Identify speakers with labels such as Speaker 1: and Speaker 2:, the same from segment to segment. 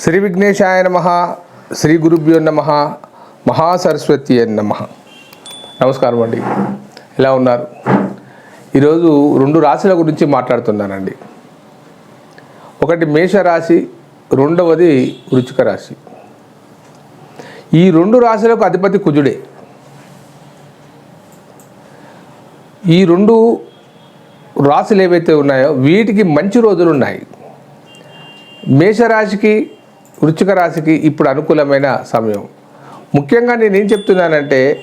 Speaker 1: శ్రీ విఘ్నేశాయ నమ శ్రీ గురుభ్యో నమ మహాసరస్వతి నమ. నమస్కారం అండి. ఎలా ఉన్నారు? ఈరోజు రెండు రాశుల గురించి మాట్లాడుతున్నానండి. ఒకటి మేషరాశి రెండవది వృచ్చిక రాశి. ఈ రెండు రాశులకు అధిపతి కుజుడే. ఈ రెండు రాశులు ఏవైతే ఉన్నాయో వీటికి మంచి రోజులు ఉన్నాయి. మేషరాశికి వృచ్చిక రాశికి ఇప్పుడు అనుకూలమైన సమయం. ముఖ్యంగా నేనేం చెప్తున్నానంటే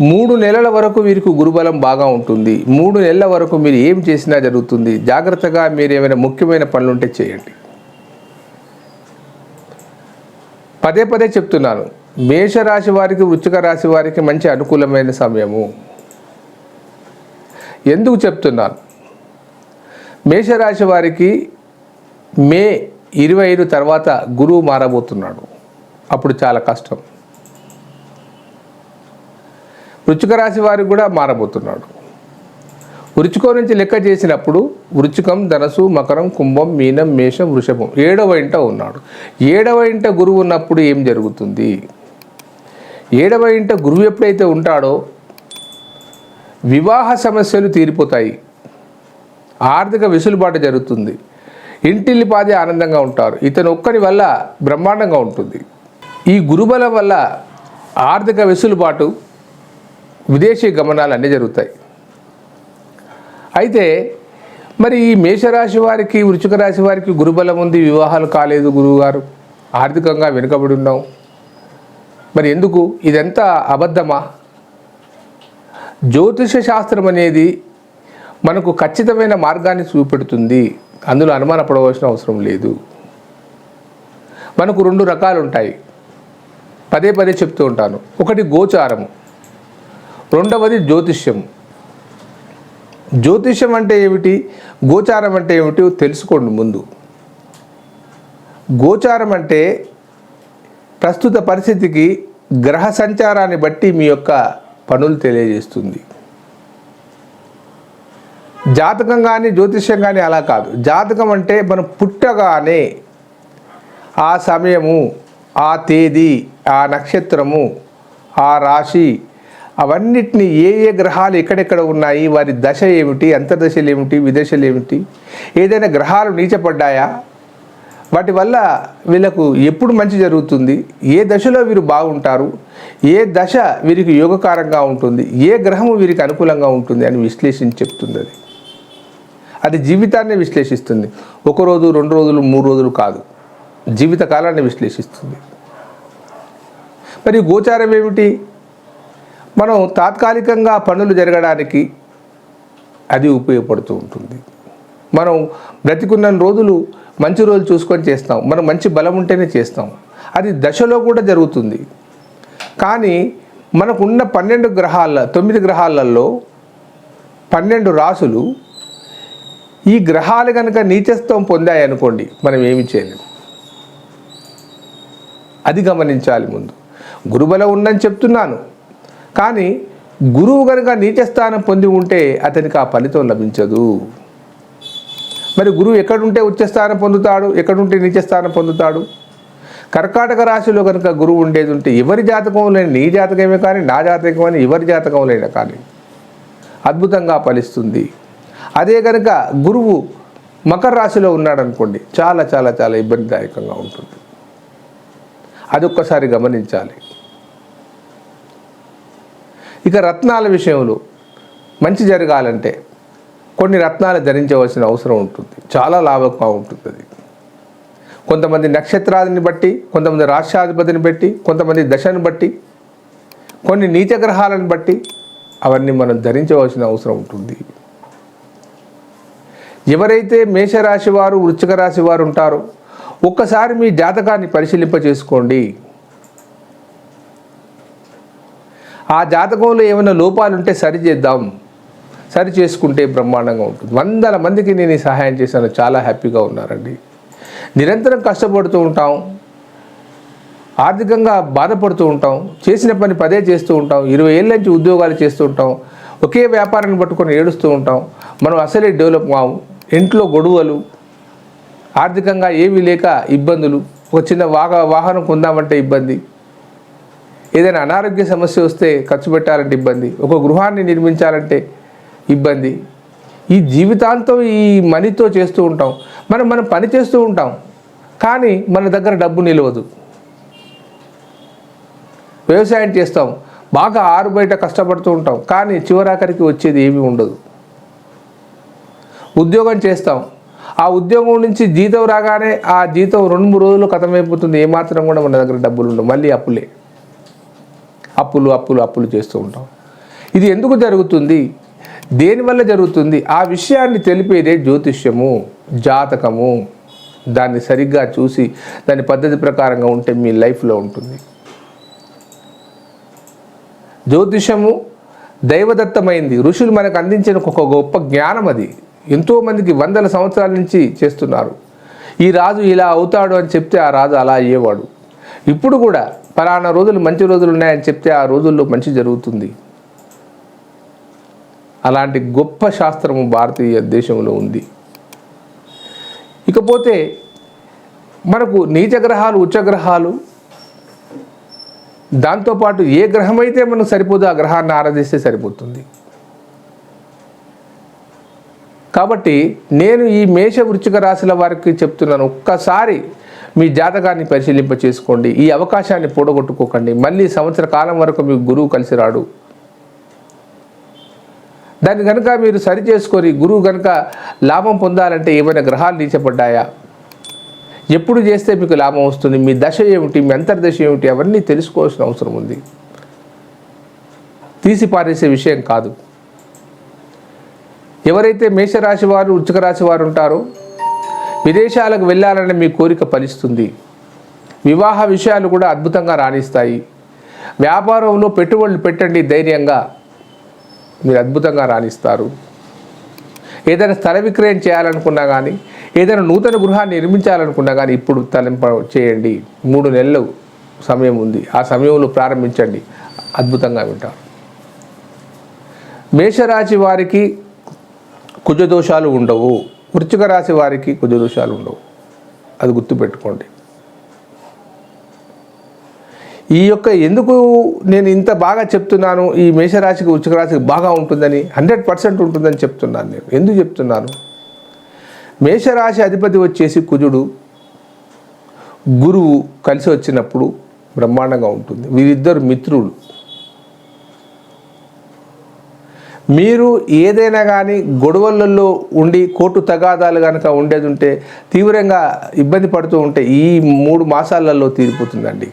Speaker 1: మూడు నెలల వరకు వీరికి గురుబలం బాగా ఉంటుంది. మూడు నెలల వరకు మీరు ఏం చేసినా జరుగుతుంది. జాగ్రత్తగా మీరు ఏమైనా ముఖ్యమైన పనులు ఉంటే చేయండి. పదే పదే చెప్తున్నాను. మేషరాశి వారికి వృచ్చిక రాశి వారికి మంచి అనుకూలమైన సమయము. ఎందుకు చెప్తున్నాను? మేషరాశి వారికి మే ఇరవై ఐదు తర్వాత గురువు మారబోతున్నాడు. అప్పుడు చాలా కష్టం. వృచ్చిక రాశి వారికి కూడా మారబోతున్నాడు. వృచ్చికం నుంచి లెక్క చేసినప్పుడు వృచ్చికం ధనసు మకరం కుంభం మీనం మేషం వృషభం ఏడవ ఇంట ఉన్నాడు. ఏడవ ఇంట గురువు ఉన్నప్పుడు ఏం జరుగుతుంది? ఏడవ ఇంట గురువు ఎప్పుడైతే ఉంటాడో వివాహ సమస్యలు తీరిపోతాయి. ఆర్థిక వెసులుబాటు జరుగుతుంది. ఇంటిల్లిపాది ఆనందంగా ఉంటారు. ఇతను ఒక్కరి వల్ల బ్రహ్మాండంగా ఉంటుంది. ఈ గురుబలం వల్ల ఆర్థిక వెసులుబాటు విదేశీ గమనాలు అన్నీ జరుగుతాయి. అయితే మరి ఈ మేషరాశి వారికి వృచ్చిక రాశి వారికి గురుబలం ఉంది వివాహాలు కాలేదు గురువుగారు. ఆర్థికంగా వెనుకబడి ఉన్నాం మరి ఎందుకు? ఇదంతా అబద్ధమా? జ్యోతిష శాస్త్రం అనేది మనకు ఖచ్చితమైన మార్గాన్ని చూపెడుతుంది. అందులో అనుమానపడవలసిన అవసరం లేదు. మనకు రెండు రకాలు ఉంటాయి పదే పదే చెప్తూ ఉంటాను. ఒకటి గోచారము రెండవది జ్యోతిష్యం జ్యోతిష్యం అంటే ఏమిటి? గోచారం అంటే ఏమిటి? తెలుసుకోండి ముందు. గోచారం అంటే ప్రస్తుత పరిస్థితికి గ్రహ సంచారాన్ని బట్టి మీ యొక్క పనులు తెలియజేస్తుంది. జాతకం కానీ జ్యోతిష్యం కానీ అలా కాదు. జాతకం అంటే మనం పుట్టగానే ఆ సమయము ఆ తేదీ ఆ నక్షత్రము ఆ రాశి అవన్నిటిని ఏ ఏ గ్రహాలు ఎక్కడెక్కడ ఉన్నాయి వారి దశ ఏమిటి అంతర్దశలు ఏమిటి విదశలు ఏమిటి ఏదైనా గ్రహాలు నీచపడ్డాయా? వాటి వల్ల వీళ్ళకు ఎప్పుడు మంచి జరుగుతుంది? ఏ దశలో వీరు బాగుంటారు? ఏ దశ వీరికి యోగకారంగా ఉంటుంది? ఏ గ్రహము వీరికి అనుకూలంగా ఉంటుంది అని విశ్లేషించి చెప్తుంది అది. అది జీవితాన్ని విశ్లేషిస్తుంది. ఒక రోజు రెండు రోజులు మూడు రోజులు కాదు. జీవితకాలాన్ని విశ్లేషిస్తుంది. మరి గోచారం ఏమిటి? మనం తాత్కాలికంగా పనులు జరగడానికి అది ఉపయోగపడుతూ ఉంటుంది. మనం బ్రతికున్న రోజులు మంచి రోజులు చూసుకొని చేస్తాం. మనం మంచి బలం ఉంటేనే చేస్తాం. అది దశలో కూడా జరుగుతుంది. కానీ మనకున్న పన్నెండు గ్రహాల తొమ్మిది గ్రహాలలో పన్నెండు రాసులు ఈ గ్రహాలు కనుక నీచత్వం పొందాయి అనుకోండి మనం ఏమి చేయలేము అది గమనించాలి ముందు. గురుబలం ఉందని చెప్తున్నాను. కానీ గురువు కనుక నీచస్థానం పొంది ఉంటే అతనికి ఆ ఫలితం లభించదు. మరి గురువు ఎక్కడుంటే ఉచ్చస్థానం పొందుతాడు? ఎక్కడుంటే నీచస్థానం పొందుతాడు? కర్కాటక రాశిలో కనుక గురువు ఉండేది ఉంటే ఎవరి జాతకం లేని నీ జాతకమే కానీ నా జాతకం అని ఎవరి జాతకం లేనా కానీ అద్భుతంగా ఫలిస్తుంది. అదే కనుక గురువు మకర రాశిలో ఉన్నాడు అనుకోండి చాలా చాలా చాలా ఇబ్బందిదాయకంగా ఉంటుంది. అది ఒక్కసారి గమనించాలి. ఇక రత్నాల విషయంలో మంచి జరగాలంటే కొన్ని రత్నాలు ధరించవలసిన అవసరం ఉంటుంది. చాలా లాభంగా ఉంటుంది అది. కొంతమంది నక్షత్రాలని బట్టి కొంతమంది రాష్ట్రాధిపతిని బట్టి కొంతమంది దశను బట్టి కొన్ని నీచ గ్రహాలను బట్టి అవన్నీ మనం ధరించవలసిన అవసరం ఉంటుంది. ఎవరైతే మేషరాశి వారు వృశ్చిక రాశి వారు ఉంటారో ఒక్కసారి మీ జాతకాన్ని పరిశీలింప చేసుకోండి ఆ జాతకంలో ఏమైనా లోపాలు ఉంటే సరి చేద్దాం. సరి చేసుకుంటే బ్రహ్మాండంగా ఉంటుంది. వందల మందికి నేను సహాయం చేశాను. చాలా హ్యాపీగా ఉన్నారండి. నిరంతరం కష్టపడుతూ ఉంటాం. ఆర్థికంగా బాధపడుతూ ఉంటాం. చేసిన పని పదే చేస్తూ ఉంటాం. ఇరవై ఏళ్ళ నుంచి ఉద్యోగాలు చేస్తూ ఉంటాం. ఒకే వ్యాపారాన్ని పట్టుకొని ఏడుస్తూ ఉంటాం. మనం అసలే డెవలప్ కావు ఇంట్లో గొడవలు ఆర్థికంగా ఏమీ లేక ఇబ్బందులు ఒక చిన్న వాహ వాహనం కొందామంటే ఇబ్బంది. ఏదైనా అనారోగ్య సమస్య వస్తే ఖర్చు పెట్టాలంటే ఇబ్బంది. ఒక గృహాన్ని నిర్మించాలంటే ఇబ్బంది. ఈ జీవితాంతం ఈ మనీతో చేస్తూ ఉంటాం. మనం మనం పని చేస్తూ ఉంటాం. కానీ మన దగ్గర డబ్బు నిలవదు. వ్యవసాయం చేస్తాం. బాగా ఆరు బయట కష్టపడుతూ ఉంటాం. కానీ చివరాఖరికి వచ్చేది ఏమీ ఉండదు. ఉద్యోగం చేస్తాం. ఆ ఉద్యోగం నుంచి జీతం రాగానే ఆ జీతం రెండు మూడు రోజులు కథమైపోతుంది. ఏమాత్రం కూడా మన దగ్గర డబ్బులు ఉండవు. మళ్ళీ అప్పులే. అప్పులు అప్పులు అప్పులు చేస్తూ ఉంటాం. ఇది ఎందుకు జరుగుతుంది? దేనివల్ల జరుగుతుంది? ఆ విషయాన్ని తెలిపేదే జ్యోతిష్యము జాతకము. దాన్ని సరిగ్గా చూసి దాని పద్ధతి ప్రకారంగా ఉంటే మీ లైఫ్లో ఉంటుంది. జ్యోతిషము దైవదత్తమైంది. ఋషులు మనకు అందించిన ఒక గొప్ప జ్ఞానం అది ఎంతోమందికి వందల సంవత్సరాల నుంచి చేస్తున్నారు. ఈ రాజు ఇలా అవుతాడు అని చెప్తే ఆ రాజు అలా అయ్యేవాడు. ఇప్పుడు కూడా పలానా రోజులు మంచి రోజులు ఉన్నాయని చెప్తే ఆ రోజుల్లో మంచి జరుగుతుంది. అలాంటి గొప్ప శాస్త్రము భారతీయ దేశంలో ఉంది. ఇకపోతే మనకు నీచ గ్రహాలు ఉచ్చగ్రహాలు దాంతోపాటు ఏ గ్రహం అయితే మనకు సరిపోదు ఆ గ్రహాన్ని ఆరాధిస్తే సరిపోతుంది. కాబట్టి నేను ఈ మేష వృచ్చిక రాశుల వారికి చెప్తున్నాను ఒక్కసారి మీ జాతకాన్ని పరిశీలింప చేసుకోండి. ఈ అవకాశాన్ని పూడగొట్టుకోకండి. మళ్ళీ సంవత్సర కాలం వరకు మీకు గురువు కలిసి రాడు. దాన్ని కనుక మీరు సరి చేసుకొని గురువు కనుక లాభం పొందాలంటే ఏమైనా గ్రహాలు నీచపడ్డాయా? ఎప్పుడు చేస్తే మీకు లాభం వస్తుంది? మీ దశ ఏమిటి? మీ అంతర్దశ ఏమిటి? అవన్నీ తెలుసుకోవాల్సిన అవసరం ఉంది. తీసి పారేసే విషయం కాదు. ఎవరైతే మేషరాశి వారు వృచ్చిక రాశి వారు ఉంటారో విదేశాలకు వెళ్ళాలనే మీ కోరిక ఫలిస్తుంది. వివాహ విషయాలు కూడా అద్భుతంగా రాణిస్తాయి. వ్యాపారంలో పెట్టుబడులు పెట్టండి ధైర్యంగా మీరు అద్భుతంగా రాణిస్తారు. ఏదైనా స్థల విక్రయం చేయాలనుకున్నా కానీ ఏదైనా నూతన గృహాన్ని నిర్మించాలనుకున్నా కానీ ఇప్పుడు తలింప చేయండి. మూడు నెలలు సమయం ఉంది. ఆ సమయంలో ప్రారంభించండి. అద్భుతంగా వింటారు. మేషరాశి వారికి కుజదోషాలు ఉండవు. వృచ్చిక రాశి వారికి కుజదోషాలు ఉండవు. అది గుర్తుపెట్టుకోండి. ఈ యొక్క ఎందుకు నేను ఇంత బాగా చెప్తున్నాను? ఈ మేషరాశికి వృచ్చిక రాశికి బాగా ఉంటుందని హండ్రెడ్ పర్సెంట్ ఉంటుందని చెప్తున్నాను నేను. ఎందుకు చెప్తున్నాను? మేషరాశి అధిపతి వచ్చేసి కుజుడు. గురువు కలిసి వచ్చినప్పుడు బ్రహ్మాండంగా ఉంటుంది. వీరిద్దరు మిత్రులు. మీరు ఏదైనా కానీ గొడవలలో ఉండి కోర్టు తగాదాలు కనుక ఉండేది ఉంటే తీవ్రంగా ఇబ్బంది పడుతూ ఉంటే ఈ మూడు మాసాలలో తీరిపోతుందండి.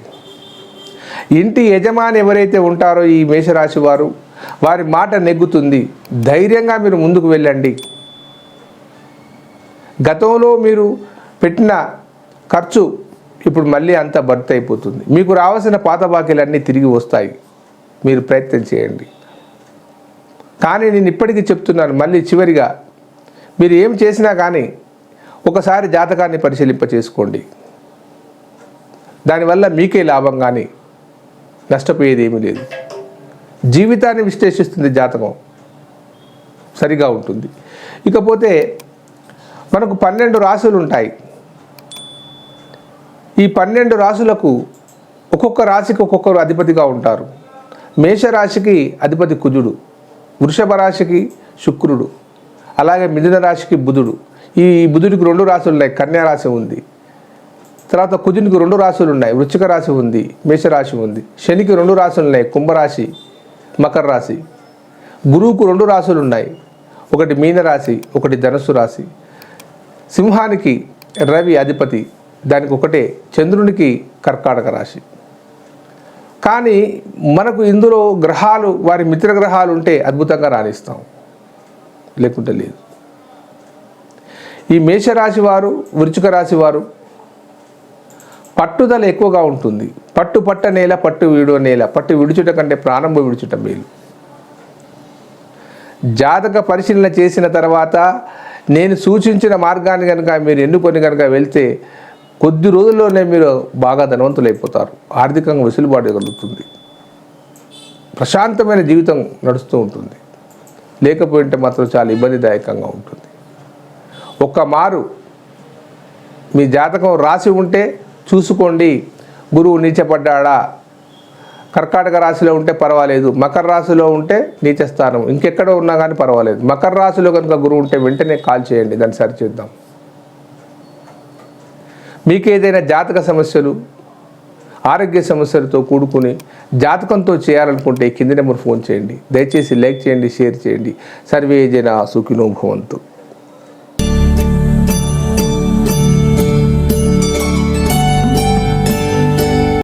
Speaker 1: ఇంటి యజమాని ఎవరైతే ఉంటారో ఈ మేషరాశి వారు వారి మాట నెగ్గుతుంది. ధైర్యంగా మీరు ముందుకు వెళ్ళండి. గతంలో మీరు పెట్టిన ఖర్చు ఇప్పుడు మళ్ళీ అంతా భర్తీ అయిపోతుంది. మీకు రావాల్సిన పాత బాకీలన్నీ తిరిగి వస్తాయి. మీరు ప్రయత్నం చేయండి. కానీ నేను ఇప్పటికీ చెప్తున్నాను మళ్ళీ చివరిగా. మీరు ఏం చేసినా కానీ ఒకసారి జాతకాన్ని పరిశీలింప చేసుకోండి. దానివల్ల మీకే లాభం కానీ నష్టపోయేది ఏమీ లేదు. జీవితాన్ని విశ్లేషిస్తుంది జాతకం. సరిగా ఉంటుంది. ఇకపోతే మనకు పన్నెండు రాసులు ఉంటాయి. ఈ పన్నెండు రాసులకు ఒక్కొక్క రాశికి ఒక్కొక్కరు అధిపతిగా ఉంటారు. మేషరాశికి అధిపతి కుజుడు. వృషభ రాశికి శుక్రుడు అలాగే మిథున రాశికి బుధుడు. ఈ బుధుడికి రెండు రాశులు ఉన్నాయి కన్యా రాశి ఉంది. తర్వాత కుజునికి రెండు రాశులు ఉన్నాయి వృచ్చిక రాశి ఉంది మేషరాశి ఉంది. శనికి రెండు రాశులు ఉన్నాయి కుంభరాశి మకర రాశి. గురువుకు రెండు రాశులు ఉన్నాయి ఒకటి మీనరాశి ఒకటి ధనుసు రాశి. సింహానికి రవి అధిపతి దానికి ఒకటే చంద్రునికి కర్కాటక రాశి. కానీ మనకు ఇందులో గ్రహాలు వారి మిత్ర గ్రహాలు ఉంటే అద్భుతంగా రాణిస్తాం. లేకుంటే లేదు. ఈ మేషరాశి వారు వృచ్చిక రాశి వారు పట్టుదల ఎక్కువగా ఉంటుంది. పట్టు పట్ట నేల పట్టు విడో నేల. పట్టు విడుచుట కంటే ప్రారంభ విడుచుట మేలు. జాతక పరిశీలన చేసిన తర్వాత నేను సూచించిన మార్గాన్ని కనుక మీరు ఎన్నుకొని కనుక వెళ్తే కొద్ది రోజుల్లోనే మీరు బాగా ధనవంతులు అయిపోతారు ఆర్థికంగా వెసులుబాటు కలుగుతుంది. ప్రశాంతమైన జీవితం నడుస్తూ ఉంటుంది. లేకపోయింటే మాత్రం చాలా ఇబ్బందిదాయకంగా ఉంటుంది. ఒక్క మారు మీ జాతకం రాసి ఉంటే చూసుకోండి. గురువు నీచపడ్డాడా? కర్కాటక రాశిలో ఉంటే పర్వాలేదు. మకర రాశిలో ఉంటే నీచ స్థానం ఇంకెక్కడ ఉన్నా కానీ పర్వాలేదు. మకర రాశిలో కనుక గురువు ఉంటే వెంటనే కాల్ చేయండి. దాన్ని సరిచేద్దాం మీకు ఏదైనా జాతక సమస్యలు ఆరోగ్య సమస్యలతో కూడుకుని జాతకంతో చేయాలనుకుంటే కింద నెంబర్ ఫోన్ చేయండి. దయచేసి లైక్ చేయండి షేర్ చేయండి. సర్వే జన సుఖినోభవంతు